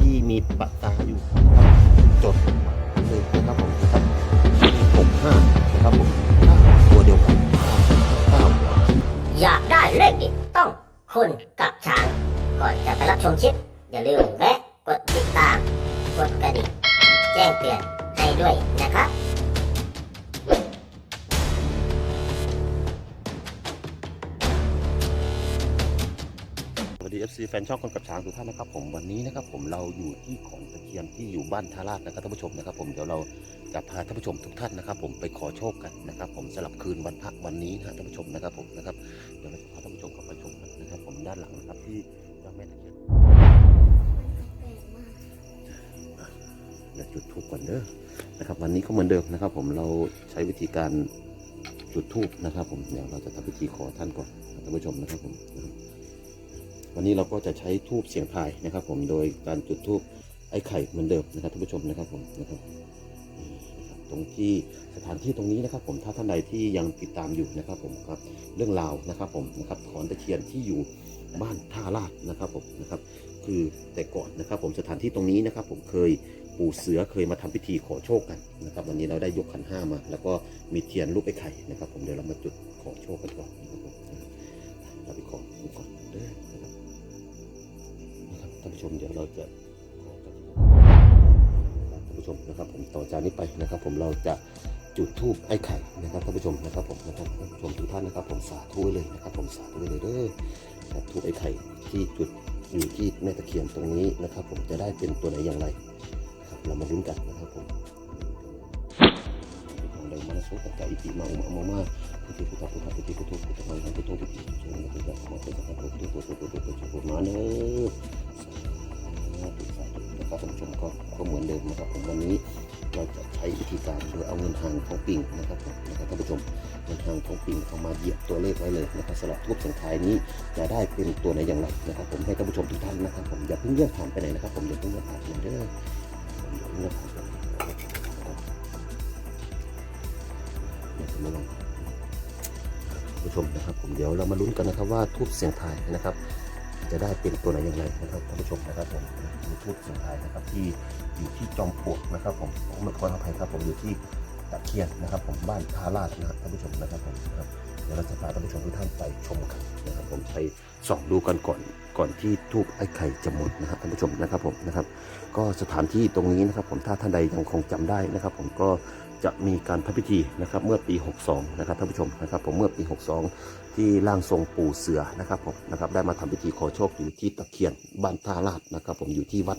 ที่มีปากกาอยู่จดเลยนะครับผมครับผมห้านะครับผมตัวเดียวกันเก้าอยากได้เลขเด็ดต้องคุณกับช้างก่อนจะไปรับชมคลิป อย่าลืมแวะกดติดตาม กดกระดิ่งแจ้งเตือนให้ด้วย นช่องคนกับช้างทุกท่านนะครับผมวันนี้นะครับผมเราอยู่ที่ของตะเคียนที่อยู่บ้านทาราชนะครับท่านผู้ชมนะครับ ผมเดี๋ยวเราจะพาท่านผู้ชมทุกท่านนะครับ ผมไปขอโชคกันนะครับ ผมสลับคืนวันพระวันนี้นะท่านผู้ชมนะครับผมนะครับเดี๋ยวเราจะพาท่านผู้ชมเข้าไปชมกันนะครับ ผมด้านหลังนะครับที่เจ้าแม่ตะเคียนเดี๋ยวจุดทูบก่อนเด้อนะครับ วันนี้ก็เหมือนเดิมนะครับ ผมเราใช้วิธีการจุดทูบนะครับ ผมเดี๋ยวเราจะทำพิธีขอท่านก่อนท่านผู้ชมนะครับผมนะครับ วันนี้เราก็จะใช้ทูบเสียงทายนะครับ ผมโดยการจุดทูบไอ้ไข่เหมือนเดิมนะครับท่านผู้ชมนะครับผมนะครับตรงที่สถานที่ตรงนี้นะครับ ผมถ้าท่านใดที่ยังติดตามอยู่นะครับ ผมครับเรื่องราวนะครับผมนะครับถอนตะเคียนที่อยู่บ้านท่าลาดนะครับผมนะครับ คือแต่ก่อนนะครับ ผมสถานที่ตรงนี้นะครับ ผมเคยปู่เสือเคยมาทำพิธีขอโชคกันนะครับ วันนี้เราได้ยกขันห้ามา แล้วก็มีเทียนรูปไอ้ไข่นะครับ ผมเดี๋ยวเรามาจุดขอโชคกันก่อนนะครับผมเราไปขอ ท่านผู้ชมเดี๋ยวเราจะท่านผู้ชมนะครับผมต่อจากนี้ไปนะครับ ผมเราจะจุดธูปไอ้ไข่นะครับท่านผู้ชมนะครับผมนะครับท่านผู้ชมทุกท่านนะครับ ผมสาธุเลยนะครับ ผมสาธุเลยเด้อครับธูปไอ้ไข่ที่จุดอยู่ที่แม่ตะเคียนตรงนี้นะครับ ผมจะได้เป็นตัวไหนอย่างไรครับเรามาลุ้นกัน สุขใจอิมังมังมังมาพุทธิพุทธพุทธพุทธิพุทธพุทธมังพุทธพุทธิสงฆ์พุทธสมพุทธสัพพุทธพุทธพุทธพุทธพุทธมาเนอสาธุสาธุนะครับท่านผู้ชมก็ก็เหมือนเดิมนะครับผมวันนี้เราจะใช้วิธีการโดยเอาเงินทางของปิ่งนะครับผมนะครับท่านผู้ชมเงินทางของปิ่งเข้ามาเหยียบตัวเลขไว้เลยนะครับสลับทุบสังทายนี้จะได้เป็นตัวไหนอย่างไรนะครับ ผมให้ท่านผู้ชมทุกท่านนะครับผมอย่าเพิ่งเลือกผ่านไปไหนนะครับ ผมอย่าเพิ่งเลือกผ่านไปเด้อผมอย่าเพิ่งเลือกผ่านไป อย่าเพิ่งเลื่อนผู้ชมนะครับผมเดี๋ยวเรามาลุ้นกันนะครับว่าทูบเสียงทายนะครับ จะได้เป็นตัวไหนอย่างไรนะครับท่านผู้ชมนะครับผมมีทูบเสียงทายนะครับที่อยู่ที่จอมปลวกนะครับ ผมผมขออภัยครับผมอยู่ที่ตะเคียนนะครับ ผมบ้านทาราชนะครับท่านผู้ชมนะครับผมนะครับเดี๋ยวเราจะพาท่านผู้ชมทุกท่านไปชมกันนะครับ ผมไปส่องดูกันก่อนก่อนที่ทูบไอ้ไข่จะหมดนะครับท่านผู้ชมนะครับผมนะครับ ก็สถานที่ตรงนี้นะครับ ผมถ้าท่านใดยังคงจำได้นะครับ ผมก็ จะมีการทำพิธีนะครับเมื่อปี 62 นะครับท่านผู้ชมนะครับผมเมื่อปี 62 ที่ร่างทรงปู่เสือนะครับผมนะครับได้มาทำพิธีขอโชคอยู่ที่ตะเคียนบ้านท่าลาดนะครับผมอยู่ที่วัด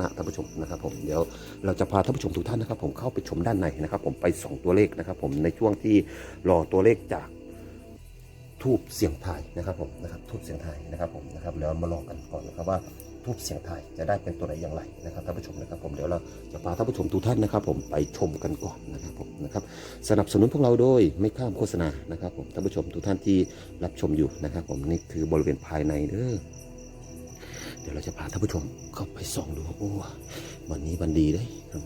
นะท่านผู้ชมนะครับผมเดี๋ยวเราจะพาท่านผู้ชมทุกท่านนะครับผมเข้าไปชมด้านในนะครับ ผมไปส่องตัวเลขนะครับ ผมในช่วงที่รอตัวเลขจากทูบเสียงไทยนะครับผมนะครับทูบเสียงไทยนะครับผมนะครับแล้วมาลองกันก่อนนะครับว่าทูบเสียงไทยจะได้เป็นตัวไหนอย่างไรนะครับท่านผู้ชมนะครับผมเดี๋ยวเราจะพาท่านผู้ชมทุกท่านนะครับ ผมไปชมกันก่อนนะครับผมนะครับสนับสนุนพวกเราโดยไม่ข้ามโฆษณานะครับ ผมท่านผู้ชมทุกท่านที่รับชมอยู่นะครับ ผมนี่คือบริเวณภายในเด้อ เดี๋ยวเราจะพาท่านผู้ชมเข้าไปส่องดูโอ้วันนี้วันดีเลยครับ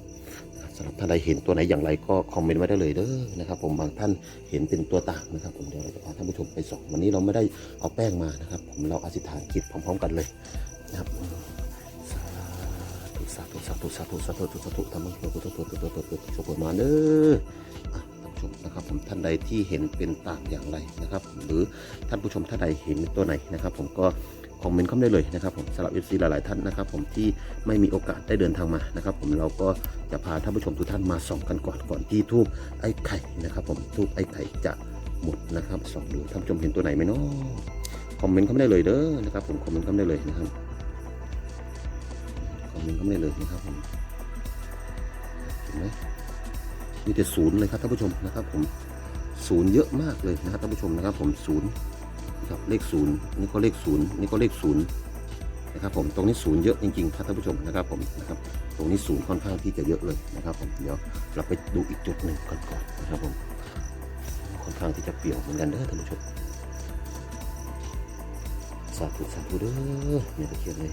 สำหรับท่านใดเห็นตัวไหนอย่างไรก็คอมเมนต์ไว้ได้เลยเด้อนะครับ ผมบางท่านเห็นเป็นตัวต่างนะครับ ผมเดี๋ยวเราจะพาท่านผู้ชมไปส่องวันนี้เราไม่ได้เอาแป้งมานะครับ ผมเราอธิษฐานจิตพร้อมๆกันเลยนะครับสาธุสาธุสาธุสาธุสาธุสาธุธรรมะโลกุตโตโตโตโตโตโชคมาเด้อท่านผู้ชมนะครับผมท่านใดที่เห็นเป็นต่างอย่างไรนะครับ หรือท่านผู้ชมท่านใดเห็นตัวไหนนะครับ ผมก็ คอมเมนต์เข้ามาได้เลยนะครับผมสำหรับ FC หลาย ๆ ท่านนะครับผมที่ไม่มีโอกาสได้เดินทางมานะครับผมเราก็จะพาท่านผู้ชมทุกท่านมาส่องกันก่อนก่อนที่ทูบไอ้ไข่นะครับผมทูบไอ้ไข่จะหมดนะครับส่องดูท่านผู้ชมเห็นตัวไหนไหมเนาะคอมเมนต์เข้ามาได้เลยเด้อนะครับผมคอมเมนต์เข้ามาได้เลยนะครับคอมเมนต์เข้ามาได้เลยนะครับผมเห็นไหมมีแต่ศูนย์เลยครับท่านผู้ชมนะครับผมศูนย์เยอะมากเลยนะครับท่านผู้ชมนะครับผมศูนย์ นะครับเลขศูนย์นี่ก็เลขศูนย์นี่ก็เลขศูนย์นะครับผมตรงนี้ศูนย์เยอะจริงๆครับท่านผู้ชมนะครับผมนะครับตรงนี้ศูนย์ค่อนข้างที่จะเยอะเลยนะครับผมเดี๋ยวเราไปดูอีกจุดหนึ่งก่อนก่อนนะครับผมค่อนข้างที่จะเปลี่ยวเหมือนกันเด้อท่านผู้ชมสาธุสาธุเด้อเนี่ยตะเคียนเลย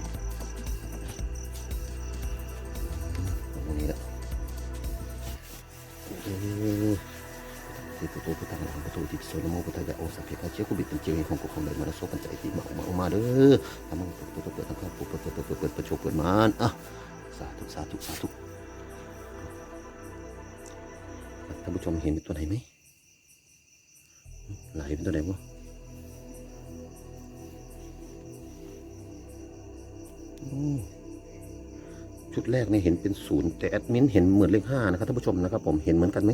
ที่ประตูพุทธังหลังประตูที่โซนโมพุทธายะโอสัพเพกาเจ้ากุบิดเป็นเจียวของกุของเลยมาโซกันใจตีมาออกมาออกมาเด้อทำมังเปิดเปิดเปิดทั้งข้าวปิดเปิดเปิดเปิดเปิดปิดประโชเปิดมานอะสาธุสาธุสาธุท่านผู้ชมเห็นป็นตัวไหนไหมไหลเป็นตัวไหนวะชุดแรกเนี่ยเห็นเป็นศูนย์แต่แอดมินเห็นเหมือนเลขห้านะครับท่านผู้ชมนะครับผมเห็นเหมือนกันไหม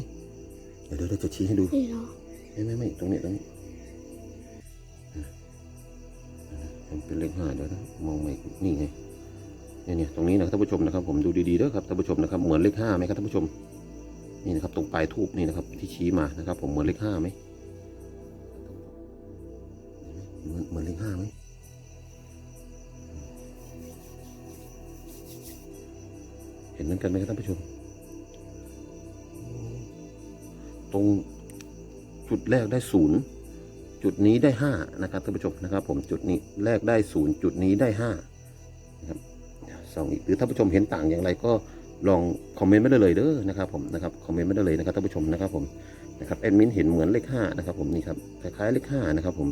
เดี๋ยวเดี๋ยวเราจะชี้ให้ดูนี่เหรอไม่ไม่ไม่ตรงนี้ตรงนี้มันเป็นเลขห้าเดี๋ยวนะมองไม่นี่ไงเนี่ยเนี่ยตรงนี้นะครับท่านผู้ชมนะครับ ผมดูดีๆเด้อครับท่านผู้ชมนะครับเหมือนเลขห้าไหมครับท่านผู้ชม นี่นะครับ ตรงปลายทูบนี่นะครับ ที่ชี้มานะครับ ผมเหมือนเลขห้าไหมเหมือนเหมือนเลขห้าไหมเห็นเหมือนกันไหมครับท่านผู้ชม รงจุดแรกได้ศูนย์จุดนี้ได้ห้านะครับท่านผู้ชมนะครับ ผมจุดนี้แรกได้ศูนย์จุดนี้ได้ห้านะครับสองอีกหรือท่านผู้ชมเห็นต่างอย่างไรก็ลองคอมเมนต์ไม่ได้เลยเด้อนะครับผมนะครับคอมเมนต์ไม่ได้เลยนะครับท่านผู้ชมนะครับผมนะครับแอดมินเห็นเหมือนเลขห้านะครับผมนี่ครับคล้ายๆเลขห้านะครับผม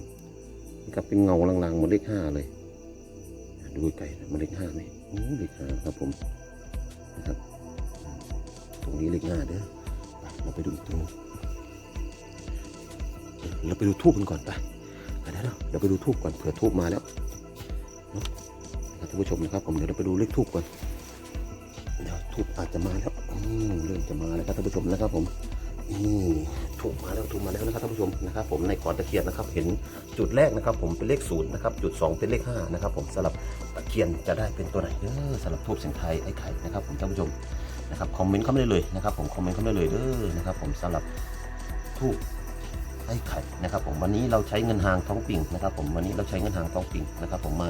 นี่ครับเป็นเงาลางๆเหมือนเลขห้าเลย ดูไกลมือนเลขห้าไหมโอ้เลขห้าครับผมนะครับตรงนี้เลขห้าเด้อ เราไปดูอีกตรงนู้นเราไปดูทูบกันก่อนไปไปได้แล้วเดี๋ยวไปดูทูบก่อนเผื่อทูบมาแล้วเนาะท่านผู้ชมนะครับผมเดี๋ยวเราไปดูเลขทูบก่อนเดี๋ยวทูบอาจจะมาแล้วอืมเริ่มจะมาแล้วครับท่านผู้ชมนะครับผมนี่ทูบมาแล้วทูบมาแล้วนะครับท่านผู้ชมนะครับผมในกอตะเคียนนะครับเห็นจุดแรกนะครับ ผมเป็นเลขศูนย์นะครับจุดสองเป็นเลขห้านะครับผมสลับตะเคียนจะได้เป็นตัวไหนเออสลับทูบเสียงไทยไอ้ไข่นะครับผมท่านผู้ชม นะครับคอมเมนต์เข้ามาได้เลยนะครับผมคอมเมนต์เข้ามาได้เลยเด้อนะครับผมสำหรับทูบไอ้ไข่นะครับผมวันนี้เราใช้เงินหางท้องปิ่งนะครับ ผมวันนี้เราใช้เงินหางท้องปิ่งนะครับ ผมมา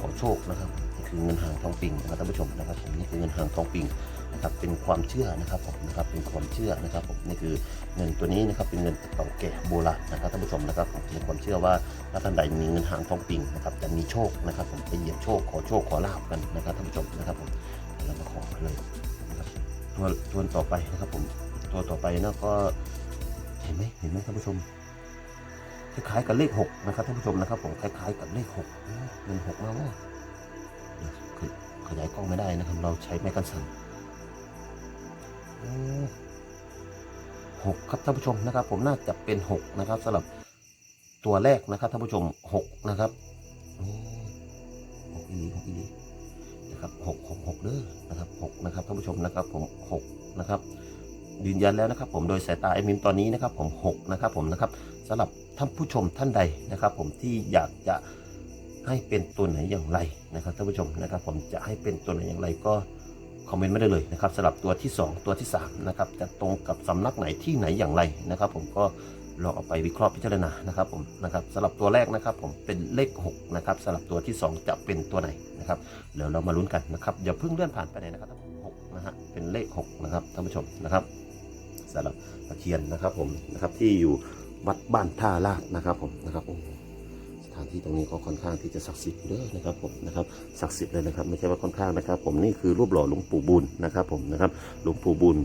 ขอโชคนะครับคือเงินหางท้องปิ่งนะครับท่านผู้ชมนะครับผมนี่คือเงินหางท้องปิ่งนะครับเป็นความเชื่อนะครับผมนะครับเป็นความเชื่อนะครับผมนี่คือเงินตัวนี้นะครับเป็นเงินเก่าแก่โบราณนะครับท่านผู้ชมนะครับผมเป็นความเชื่อว่าถ้าท่านใดมีเงินหางท้องปิ่งนะครับจะมีโชคนะครับผมไปเหยียบโชคขอโชคขอลาบกันนะครับท่านผู้ชมนะครับผมเรามาขอเลย ตัวตัวต่อไปนะครับผมตัวต่อไปนะก็เห็นไหมเห็นไหมท่านผู้ชมคล้ายๆกับเลขหกนะครับท่านผู้ชมนะครับผมคล้ายๆกับเลขหกเอ๊ะเป็นหกมาว่าขยายกล้องไม่ได้นะครับ เราใช้ไม้กันสั่นหกครับท่านผู้ชมนะครับ ผมน่าจะเป็นหกนะครับสำหรับตัวแรกนะครับท่านผู้ชมหกนะครับโอ้หกอีหลีหกอีหลี นะครับหกหกหกเด้อนะครับหกนะครับท่านผู้ชมนะครับผมหกนะครับยืนยันแล้วนะครับผมโดยสายตาไอมิมตอนนี้นะครับผมหกนะครับผมนะครับสำหรับท่านผู้ชมท่านใดนะครับ ผมที่อยากจะให้เป็นตัวไหนอย่างไรนะครับท่านผู้ชมนะครับ ผมจะให้เป็นตัวไหนอย่างไรก็คอมเมนต์ไม่ได้เลยนะครับสำหรับตัวที่ 2 ตัวที่3นะครับจะตรงกับสำนักไหนที่ไหนอย่างไรนะครับ ผมก็ ลองเอาไปวิเคราะห์พิจารณานะครับผมนะครับสำหรับตัวแรกนะครับผมเป็นเลข6นะครับสำหรับตัวที่ 2 จะเป็นตัวไหนนะครับเดี๋ยวเรามาลุ้นกันนะครับอย่าเพิ่งเลื่อนผ่านไปไหนนะครับหกนะฮะเป็นเลขหกนะครับท่านผู้ชมนะครับสำหรับตะเคียนนะครับผมนะครับที่อยู่วัดบ้านท่าลาดนะครับผมนะครับโอ้สถานที่ตรงนี้ก็ค่อนข้างที่จะศักดิ์สิทธิ์เด้อนะครับผมนะครับศักดิ์สิทธิ์เลยนะครับไม่ใช่ว่าค่อนข้างนะครับ ผมนี่คือรูปหล่อหลวงปู่บุญนะครับผมนะครับหลวงปู่บุญ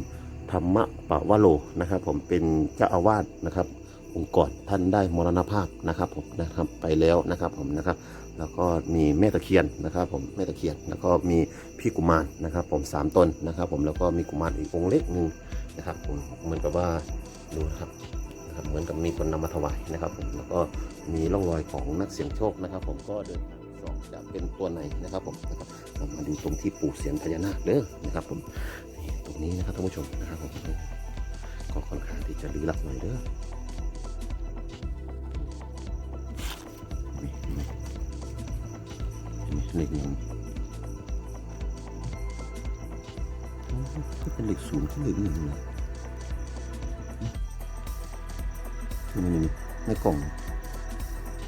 ธรรมะปวะโรนะครับ ผมเป็นเจ้าอาวาสนะครับ องค์ก่อนท่านได้มรณภาพนะครับผมนะครับไปแล้วนะครับผมนะครับ แล้วก็มีแม่ตะเคียนนะครับ ผมแม่ตะเคียน แล้วก็มีพี่กุมารนะครับ ผมสามตนนะครับ ผมแล้วก็มีกุมารอีกองค์เล็กหนึ่งนะครับผมเหมือนกับว่าดูนะครับนะครับ เหมือนกับมีคนนำมาถวายนะครับ ผมแล้วก็มีร่องรอยของนักเสี่ยงโชคนะครับ ผมก็เดินทางสองจะเป็นตัวไหนนะครับผมนะครับเรามาดูตรงที่ปู่เสียนพญานาคเด้อนะครับผม ตรงนี้นะครับท่านผู้ชมนะครับผมก็ค่อนข้างที่จะลึกลับหน่อยเด้อเลขหนึ่งเป็นเลขศูนย์ก็เลขหนึ่งเลยนี่นี่นี่ในกล่อง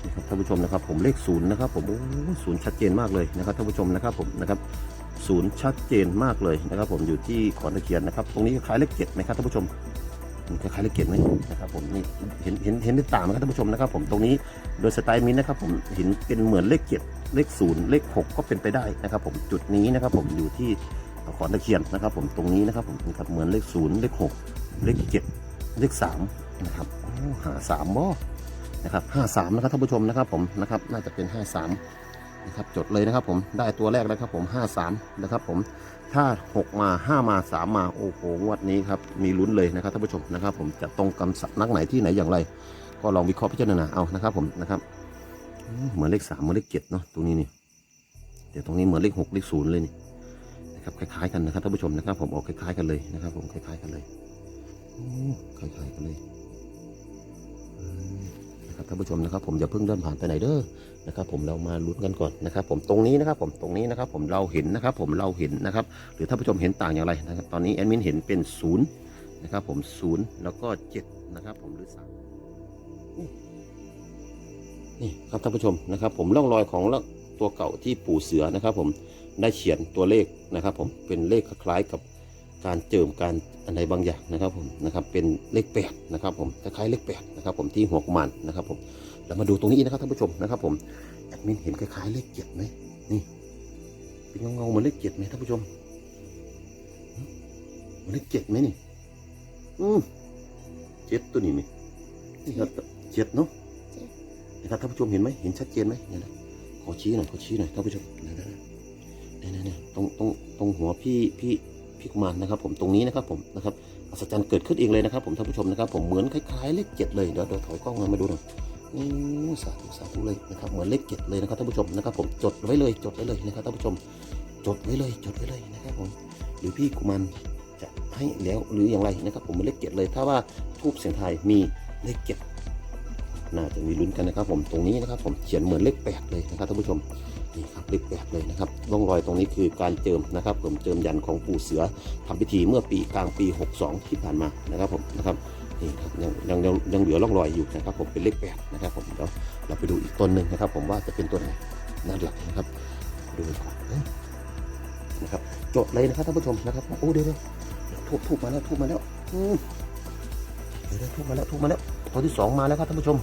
นะครับท่านผู้ชมนะครับ ผมเลขศูนย์นะครับ ผมโอ้ศูนย์ชัดเจนมากเลยนะครับท่านผู้ชมนะครับผมนะครับูนย์ชัดเจนมากเลยนะครับ ผมอยู่ที่ขอนตะเคียนนะครับ ตรงนี้คล้ายเลขเจ็ดไหมครับท่านผู้ชมมันคล้ายเลขเจ็ดไหมนะครับผมนี่เห็นเห็นเห็นได้ต่างไหมครับท่านผู้ชมนะครับผมตรงนี้โดยสไตล์มินนะครับผมเห็นเป็นเหมือนเลขเจ็ดเลขศูนย์เลขหกก็เป็นไปได้นะครับ ผมจุดนี้นะครับ ผมอยู่ที่ขอนตะเคียนนะครับ ผมตรงนี้นะครับผมนะครับเหมือนเลขศูนย์เลขหกเลขเจ็ดเลขสามนะครับหาสามบ่นะครับ53นะครับท่านผู้ชมนะครับ ผมนะครับน่าจะเป็น53 นะครับจดเลยนะครับผมได้ตัวแรกแล้วครับผม 53 นะครับผมถ้า 6 มา 5 มา 3 มาโอ้โหงวดนี้ครับมีลุ้นเลยนะครับท่านผู้ชมนะครับ ผมจะตรงกำสันักไหนที่ไหนอย่างไร ก็ลองวิเคราะห์พิจารณาเอานะครับผมนะครับเหมือนเลข3เหมือนเลข7เนาะตรงนี้นี่เดี๋ยวตรงนี้เหมือนเลข6เลข0เลยนี่นะครับคล้ายๆกันนะครับท่านผู้ชมนะครับ ผมออกคล้ายๆกันเลยนะครับ ผมคล้ายๆกันเลยคล้ายๆกันเลย นะครับท่านผู้ชมนะครับ ผมอย่าเพิ่งเดินผ่านไปไหนเด้อนะครับ ผมเรามาลุ้นกันก่อนนะครับ ผมตรงนี้นะครับ ผมตรงนี้นะครับ ผมเราเห็นนะครับ ผมเราเห็นนะครับ หรือท่านผู้ชมเห็นต่างอย่างไรนะครับ ตอนนี้แอดมินเห็นเป็นศูนย์นะครับ ผมศูนย์แล้วก็เจ็ดนะครับ ผมหรือสามนี่ครับท่านผู้ชมนะครับ ผมร่องรอยของตัวเก่าที่ปู่เสือนะครับ ผมได้เขียนตัวเลขนะครับ ผมเป็นเลขคล้ายกับ การเจิมการอะไรบางอย่างนะครับผมนะครับเป็นเลขแปดนะครับผมคล้ายๆเลขแปดนะครับผมที่หัวกุมารนะครับผมเรามาดูตรงนี้นะครับท่านผู้ชมนะครับผมแอดมินเห็นคล้ายๆเลขเจ็ดไหมนี่เป็นเงาๆเหมือนเลขเจ็ดไหมท่านผู้ชมเหมือนเลขเจ็ดไหมนี่อืมเจ็ดตัวนี้ไหมนี่ครับเจ็ดเนาะนะครับท่านผู้ชมเห็นไหมเห็นชัดเจนไหมเนี่ยนะขอชี้หน่อยขอชี้หน่อยท่านผู้ชมเนี่ยนะเนี่ยเนี่ยเนี่ยตรงตรงตรงหัวพี่พี่ พี่กุมารนะครับ ผมตรงนี้นะครับผมนะครับอัศจรรย์เกิดขึ้นเองเลยนะครับ ผมท่านผู้ชมนะครับ ผมเหมือนคล้ายๆเลขเจ็ดเลยเดี๋ยวเดี๋ยวถอยกล้องมาดูหน่อยนี่สาธุสาธุเลยนะครับเหมือนเลขเจ็ดเลยนะครับท่านผู้ชมนะครับ ผมจดไว้เลยจดไว้เลยนะครับท่านผู้ชม จดไว้เลยจดไว้เลยนะครับผมหรือพี่กุมารจะให้แล้วหรืออย่างไรนะครับ ผมเหมือนเลขเจ็ดเลย ถ้าว่าทูบเสียงไทยมีเลขเจ็ดน่าจะมีลุ้นกันนะครับ ผมตรงนี้นะครับ ผมเขียนเหมือนเลขแปดเลยนะครับท่านผู้ชม นี่ครับเลขแปดเลยนะครับร่องรอยตรงนี้คือการเจิมนะครับ ผมเจิมยันของปู่เสือทำพิธีเมื่อปีกลางปี 62 ที่ผ่านมานะครับผมนะครับนี่ครับยังยังยังยังเหลือร่องรอยอยู่นะครับ ผมเป็นเลขแปดนะครับ ผมเดี๋ยวเราไปดูอีกต้นหนึ่งนะครับ ผมว่าจะเป็นตัวไหนด้านหลังนะครับดูก่อนนะครับจดเลยนะครับท่านผู้ชมนะครับโอ้เดี๋ยวเดี๋ยวทูบทูบมาแล้วทูบมาแล้วอืมเดี๋ยวเดี๋ยวทูบมาแล้วทูบมาแล้วตัวที่สองมาแล้วครับท่านผู้ชม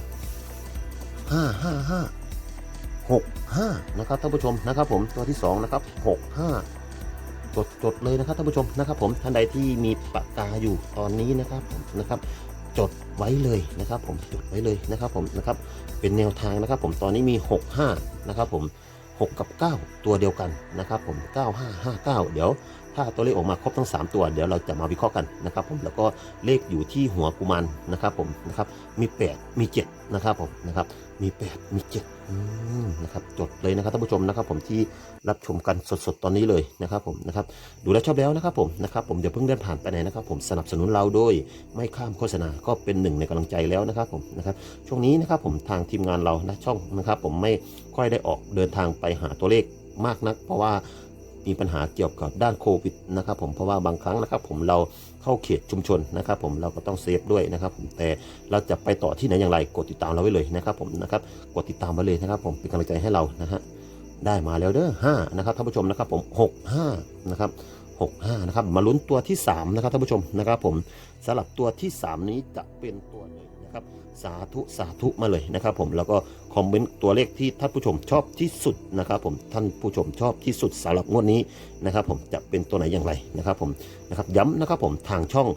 ห้าห้าห้า หกห้านะครับท่านผู้ชมนะครับผมตัวที่สองนะครับหกห้าจดจดเลยนะครับท่านผู้ชมนะครับผมท่านใดที่มีปากกาอยู่ตอนนี้นะครับผมนะครับจดไว้เลยนะครับ ผมจดไว้เลยนะครับผมนะครับเป็นแนวทางนะครับ ผมตอนนี้มี 65 นะครับผม 6 กับ 9 ตัวเดียวกันนะครับผม 9559 เดี๋ยว ถ้าตัวเลขออกมาครบทั้ง 3 ตัว เดี๋ยวเราจะมาวิเคราะห์กันนะครับผมแล้วก็เลขอยู่ที่หัวกุมารนะครับผมนะครับมี 8 มี 7 นะครับผมนะครับมี 8 มี7อืมนะครับจดเลยนะครับท่านผู้ชมนะครับผมที่รับชมกันสดๆตอนนี้เลยนะครับผมนะครับดูแลชอบแล้วนะครับผมนะครับผมอย่าเพิ่งเดินผ่านไปไหนนะครับผมสนับสนุนเราโดยไม่ข้ามโฆษณาก็เป็นหนึ่งในกำลังใจแล้วนะครับผมนะครับช่วงนี้นะครับผมทางทีมงานเรานะช่องนะครับผมไม่ค่อยได้ออกเดินทางไปหาตัวเลขมากนัก เพราะว่า มีปัญหาเกี่ยวกับด้านโควิดนะครับผมเพราะว่าบางครั้งนะครับผมเราเข้าเขตชุมชนนะครับผมเราก็ต้องเซฟด้วยนะครับผมแต่เราจะไปต่อที่ไหนอย่างไรกดติดตามเราไว้เลยนะครับผมนะครับกดติดตามไว้เลยนะครับ ผมเป็นกำลังใจให้เรานะฮะได้มาแล้วเด้อห้านะครับท่านผู้ชมนะครับผมหกห้านะครับหกห้านะครับมาลุ้นตัวที่สามนะครับท่านผู้ชมนะครับผมสำหรับตัวที่สามนี้จะเป็นตัวไหน นะครับสาธุสาธุมาเลยนะครับผมแล้วก็คอมเมนต์ตัวเลขที่ท่านผู้ชมชอบที่สุดนะครับผมท่านผู้ชมชอบที่สุดสำหรับงวดนี้นะครับผมจะเป็นตัวไหนอย่างไรนะครับผมนะครับย้ำนะครับผมทางช่อง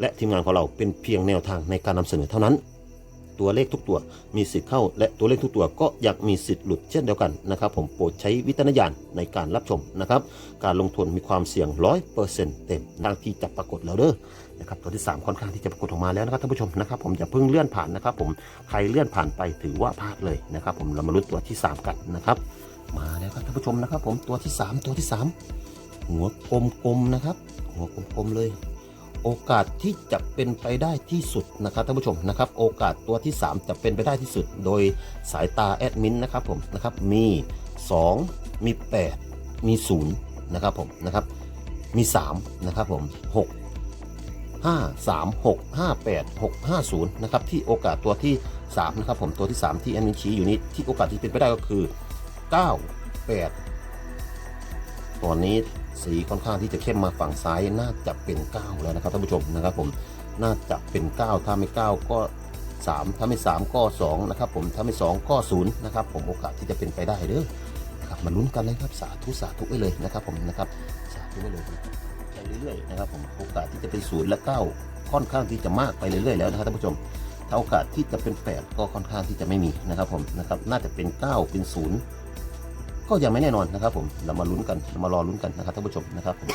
และทีมงานของเราเป็นเพียงแนวทางในการนำเสนอเท่านั้น ตัวเลขทุกตัวมีสิทธิ์เข้า และตัวเลขทุกตัวก็อยังมีสิทธิ์หลุดเช่นเดียวกันนะครับผมโปรดใช้วิจารณญาณในการรับชมนะครับการลงทุนมีความเสี่ยงร้อยเปอร์เซ็นต์เต็มดังที่จะปรากฏแล้วเด้อนะครับตัวที่ 3 ค่อนข้างที่จะปรากฏออกมาแล้วนะครับท่านผู้ชมนะครับผมอย่าเพิ่งเลื่อนผ่านนะครับผมใครเลื่อนผ่านไปถือว่าพลาดเลยนะครับผมเรามาลุ้นตัวที่ 3 กันนะครับมาแล้วครับท่านผู้ชมนะครับผมตัวที่ 3 ตัวที่ 3 หัวกลมๆนะครับ หัวกลมๆเลย โอกาสที่จะเป็นไปได้ที่สุดนะครับท่านผู้ชมนะครับ โอกาสตัวที่ 3 จะเป็นไปได้ที่สุด โดยสายตาแอดมินนะครับผมนะครับมี 2 มี 8 มี0นะครับผมนะครับมี3นะครับผม6 5 3 6 5 8 6 5 0นะครับที่โอกาสตัวที่3นะครับผมตัวที่ 3 ที่แอดมินชี้อยู่นี้ที่โอกาสที่เป็นไปได้ก็คือ 9 8ตอนนี้ สีค่อนข้างที่จะเข้มมาฝั่งซ้ายน่าจะเป็น 9 แล้วนะครับท่านผู้ชมนะครับผมน่าจะเป็น 9 ถ้าไม่ 9 ก็ 3 ถ้าไม่ 3 ก็ 2 นะครับผมถ้าไม่ 2 ก็ 0 นะครับผมโอกาสที่จะเป็นไปได้เด้อนะครับมาลุ้นกันนะครับสาธุสาธุไว้เลยนะครับผมนะครับสาธุไว้เลยไปเรื่อยๆนะครับผมโอกาสที่จะเป็น0และ 9 ค่อนข้างที่จะมากไปเรื่อยๆแล้วนะครับท่านผู้ชมถ้าโอกาสที่จะเป็น 8 ก็ค่อนข้างที่จะไม่มีนะครับผมนะครับน่าจะเป็น 9 เป็น 0 ก็ยังไม่แน่นอนนะครับผมเรามาลุ้นกันเรามารอลุ้นกันนะครับท่านผู้ชมนะครับผม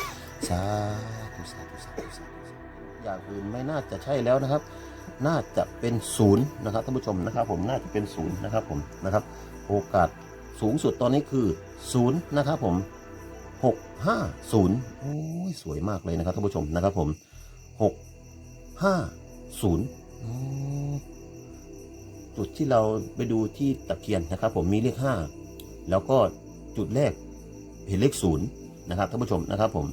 สาธุสาธุสาธุสาธุอย่างอื่นไม่น่าจะใช่แล้วนะครับ น่าจะเป็นศูนย์นะครับท่านผู้ชมนะครับ ผมน่าจะเป็นศูนย์นะครับผมนะครับ โอกาสสูงสุดตอนนี้คือศูนย์นะครับผมหกห้าศูนย์โอ้ยสวยมากเลยนะครับท่านผู้ชมนะครับผมหกห้าศูนย์จุดที่เราไปดูที่ตะเคียนนะครับ ผมมีเลขห้าแล้วก็ จุดแรกเห็นเลขศูนย์นะครับท่านผู้ชมนะครับผม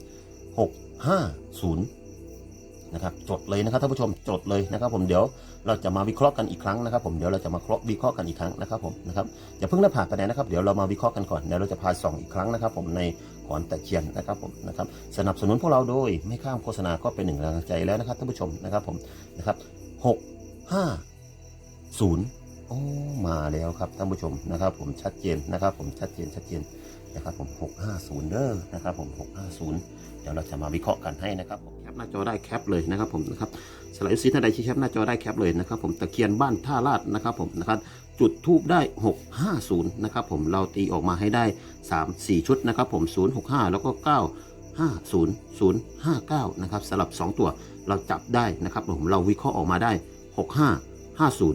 หกห้าศูนย์นะครับจดเลยนะครับท่านผู้ชมจดเลยนะครับ ผมเดี๋ยวเราจะมาวิเคราะห์กันอีกครั้งนะครับ ผมเดี๋ยวเราจะมาเคราะห์วิเคราะห์กันอีกครั้งนะครับผมนะครับอย่าเพิ่งได้ผ่ากันนะครับ เดี๋ยวเรามาวิเคราะห์กันก่อนเดี๋ยวเราจะพาส่องอีกครั้งนะครับ ผมในขอนตะเคียนนะครับผมนะครับสนับสนุนพวกเราโดยไม่ข้ามโฆษณาก็เป็นหนึ่งแรงใจแล้วนะครับท่านผู้ชมนะครับผมนะครับหกห้าศูนย์ อ้มาแล้วครับท่านผู้ชมนะครับ ผมชัดเจนนะครับ ผมชัดเจนชัดเจนนะครับผม650เด้อนะครับผม650 เดี๋ยวเราจะมาวิเคราะห์กันให้นะครับผมแคปหน้าจอได้แคปเลยนะครับผมนะครับสไลด์ซีท่านใดที่แคปหน้าจอได้แคปเลยนะครับผมตะเคียนบ้านท่าลาดนะครับผมนะครับจุดทูบได้ 650นะครับผมเราตีออกมาให้ได้ 3 4 ชุดนะครับผม 065 แล้วก็ 9 50 059นะครับสลับ 2 ตัวเราจับได้นะครับผมเราวิเคราะห์ออกมาได้ 65 50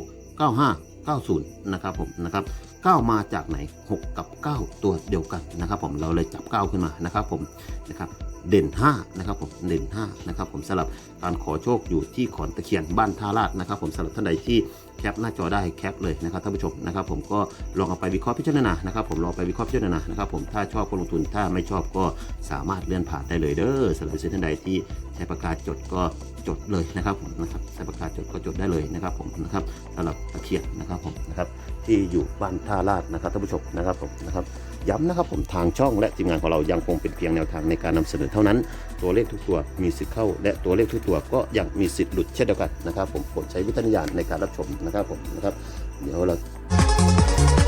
06 95 90 นะครับผมนะครับ 9 มาจากไหน 6 กับ 9 ตัวเดียวกันนะครับผมเราเลยจับ 9 ขึ้นมานะครับผมนะครับเด่น 5 นะครับผมเด่น 5 นะครับผมสำหรับการขอโชคอยู่ที่ขอนตะเคียนบ้านท่าลาดนะครับผมสำหรับท่านใดที่แคปหน้าจอได้แคปเลยนะครับท่านผู้ชมนะครับผมก็ลองเอาไปวิเคราะห์พิจารณานะครับผมลองไปวิเคราะห์พิจารณานะครับผมถ้าชอบก็ลงทุนถ้าไม่ชอบก็สามารถเลื่อนผ่านได้เลยเด้อสำหรับท่านใดที่ ช้ปากกาจดก็จดเลยนะครับผมนะครับใช้ปากกาจดก็จดได้เลยนะครับผมนะครับสำหรับตะเคียนนะครับผมนะครับที่อยู่บ้านท่าลาดนะครับท่านผู้ชมนะครับผมนะครับย้ำนะครับผมทางช่องและทีมงานของเรายังคงเป็นเพียงแนวทางในการนำเสนอเท่านั้น ตัวเลขทุกตัวมีสิทธิ์เข้า และตัวเลขทุกตัวก็ยังมีสิทธิ์หลุดเช่นเดียวกันนะครับผมโปรดใช้วิจารณญาณในการรับชมนะครับผมนะครับเดี๋ยวเรา